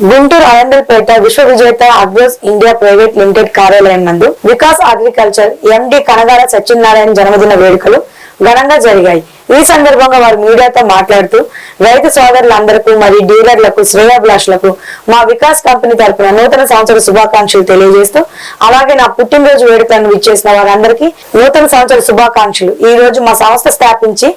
గుంటూరు అరండల్పేట విశ్వ విజేత agros India private limited కార్యాలయం నందు వికాస్ అగ్రికల్చర్ ఎండి కనగాల సత్యనారాయణ జన్మదిన వేడుకలు ఘనంగా జరిగాయి. ఈ సందర్భంగా వారు మీడియాతో మాట్లాడుతూ రైతు సోదరులందరికీ మరియు డీలర్లకు శ్రేయాభిలాషులకు మా వికాస్ కంపెనీ తరపున నూతన సంవత్సర శుభాకాంక్షలు తెలియజేస్తూ అలాగే నా పుట్టినరోజు వేడుకలను విచ్చేసిన వారందరికీ నూతన సంవత్సర శుభాకాంక్షలు. ఈ రోజు మా సంస్థ స్థాపించి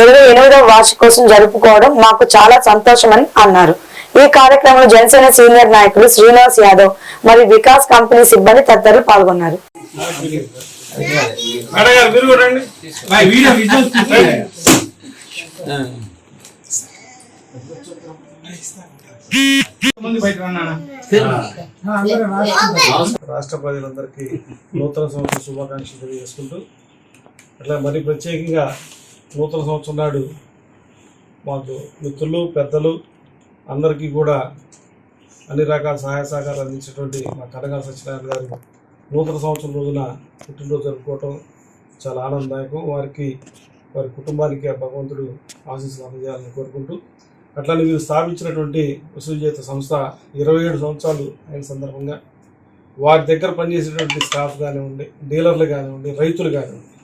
ఇరవై ఎనిమిదవ వార్షికోత్సవం జరుపుకోవడం మాకు చాలా సంతోషమని అన్నారు. ఈ కార్యక్రమంలో జనసేన సీనియర్ నాయకులు శ్రీనివాస్ యాదవ్ మరియు వికాస్ కంపెనీ సిబ్బంది తదితరులు పాల్గొన్నారు. మీరు. రాష్ట్ర ప్రజలందరికీ నూతన సంవత్సర శుభాకాంక్షలు తెలియజేసుకుంటూ అట్లా మరి ప్రత్యేకంగా నూతన సంవత్సరం నాడు మాకు మిత్రులు పెద్దలు అందరికీ కూడా అన్ని రకాల సహాయ సహకారాలు అందించేటువంటి మా కనగాల సత్యనారాయణ గారు నూతన సంవత్సరం రోజున పుట్టినరోజు జరుపుకోవటం చాలా ఆనందదాయకం. వారికి వారి కుటుంబానికి ఆ భగవంతుడు ఆశీస్సులు అందజేయాలని కోరుకుంటూ అట్లానే వీరు స్థాపించినటువంటి విశ్వవిజేత సంస్థ ఇరవై ఏడు సంవత్సరాలు అయిన సందర్భంగా వారి దగ్గర పనిచేసేటువంటి స్టాఫ్ కానివ్వండి డీలర్లు కానివ్వండి రైతులు కానివ్వండి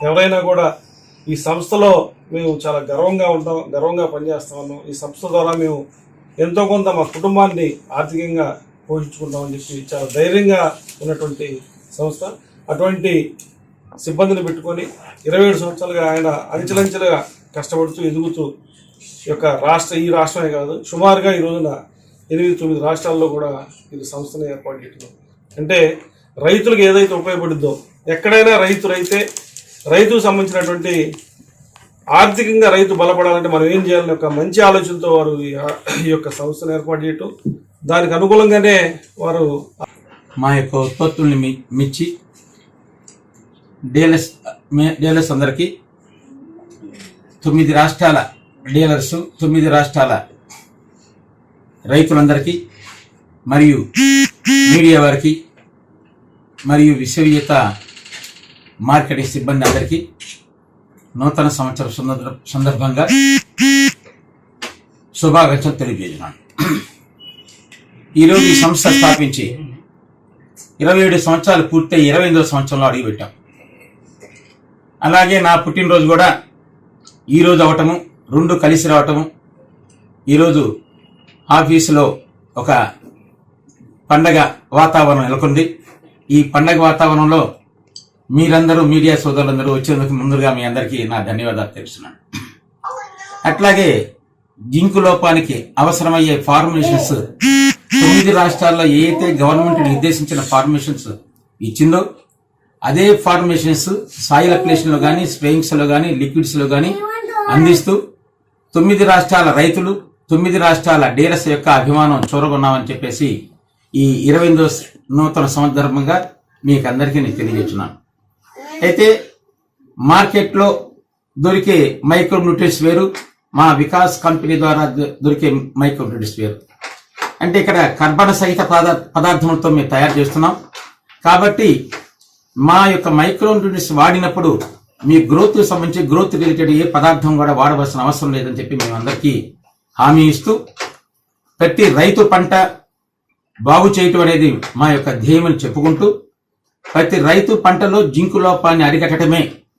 ఎవరైనా కూడా ఈ సంస్థలో మేము చాలా గర్వంగా ఉంటాం గర్వంగా పనిచేస్తా ఉన్నాం. ఈ సంస్థ ద్వారా మేము ఎంతో కొంత మా కుటుంబాన్ని ఆర్థికంగా పోషించుకుంటామని చెప్పి చాలా ధైర్యంగా ఉన్నటువంటి సంస్థ. అటువంటి సిబ్బందిని పెట్టుకొని ఇరవై ఏడు సంవత్సరాలుగా ఆయన అంచెలంచెలుగా కష్టపడుతూ ఎదుగుతూ ఈ యొక్క రాష్ట్ర ఈ రాష్ట్రమే కాదు సుమారుగా ఈ రోజున ఎనిమిది తొమ్మిది రాష్ట్రాల్లో కూడా ఇది సంస్థను ఏర్పాటు చేయడం అంటే రైతులకు ఏదైతే ఉపయోగపడుద్దో ఎక్కడైనా రైతు రైతే రైతుకు సంబంధించినటువంటి ఆర్థికంగా రైతు బలపడాలంటే మనం ఏం చేయాలని ఒక మంచి ఆలోచనతో వారు ఈ యొక్క సంస్థను ఏర్పాటు చేయటం. దానికి అనుకూలంగానే వారు మా యొక్క ఉత్పత్తుల్ని మిచ్చి డీలర్స్ డీలర్స్ అందరికీ తొమ్మిది రాష్ట్రాల డీలర్స్ తొమ్మిది రాష్ట్రాల రైతులందరికీ మరియు మీడియా వారికి మరియు విశ్వవిజేత మార్కెటింగ్ సిబ్బంది అందరికీ నూతన సంవత్సర సందర్భంగా శుభాకాంక్షలు తెలియజేసినాను ఈరోజు ఈ సంస్థ స్థాపించి ఇరవై ఏడు సంవత్సరాలు పూర్తయి ఇరవై ఎనిమిదో సంవత్సరంలో అడుగుపెట్టాం. అలాగే నా పుట్టినరోజు కూడా ఈ రోజు అవటము రెండు కలిసి రావటము ఈరోజు ఆఫీసులో ఒక పండగ వాతావరణం నెలకొంది. ఈ పండగ వాతావరణంలో మీరందరూ మీడియా సోదరులందరూ వచ్చేందుకు ముందుగా మీ అందరికీ నా ధన్యవాదాలు తెలుస్తున్నాను. అట్లాగే జింకు లోపానికి అవసరమయ్యే ఫార్ములేషన్స్ తొమ్మిది రాష్ట్రాల్లో ఏ అయితే గవర్నమెంట్ నిర్దేశించిన ఫార్మేషన్స్ ఇచ్చిందో అదే ఫార్మేషన్స్ సాయిల్ అప్లికేషన్లో కానీ స్ప్రేయింగ్స్లో కానీ లిక్విడ్స్లో కానీ అందిస్తూ తొమ్మిది రాష్ట్రాల రైతులు తొమ్మిది రాష్ట్రాల డీలర్స్ యొక్క అభిమానం చూరగొన్నామని చెప్పేసి ఈ ఇరవై నూతన సందర్భంగా మీకు అందరికీ నేను తెలియజేస్తున్నాను. అయితే మార్కెట్లో దొరికే మైక్రో న్యూట్రియంట్స్ వేరు మా వికాస్ కంపెనీ ద్వారా దొరికే మైక్రో న్యూట్రియంట్స్ వేరు. అంటే ఇక్కడ కర్బన సహిత పదార్థములతో మేము తయారు చేస్తున్నాం. కాబట్టి మా యొక్క మైక్రో న్యూట్రియంట్స్ వాడినప్పుడు మీ గ్రోత్ సంబంధించి గ్రోత్ రిలేటెడ్ ఏ పదార్థం కూడా వాడవలసిన అవసరం లేదని చెప్పి మేము అందరికీ హామీ ఇస్తూ ప్రతి రైతు పంట బాగు చేయటం అనేది మా యొక్క ధ్యేయమని చెప్పుకుంటూ ప్రతి రైతు పంటలో జింకు లోపాన్ని అరికట్టడమే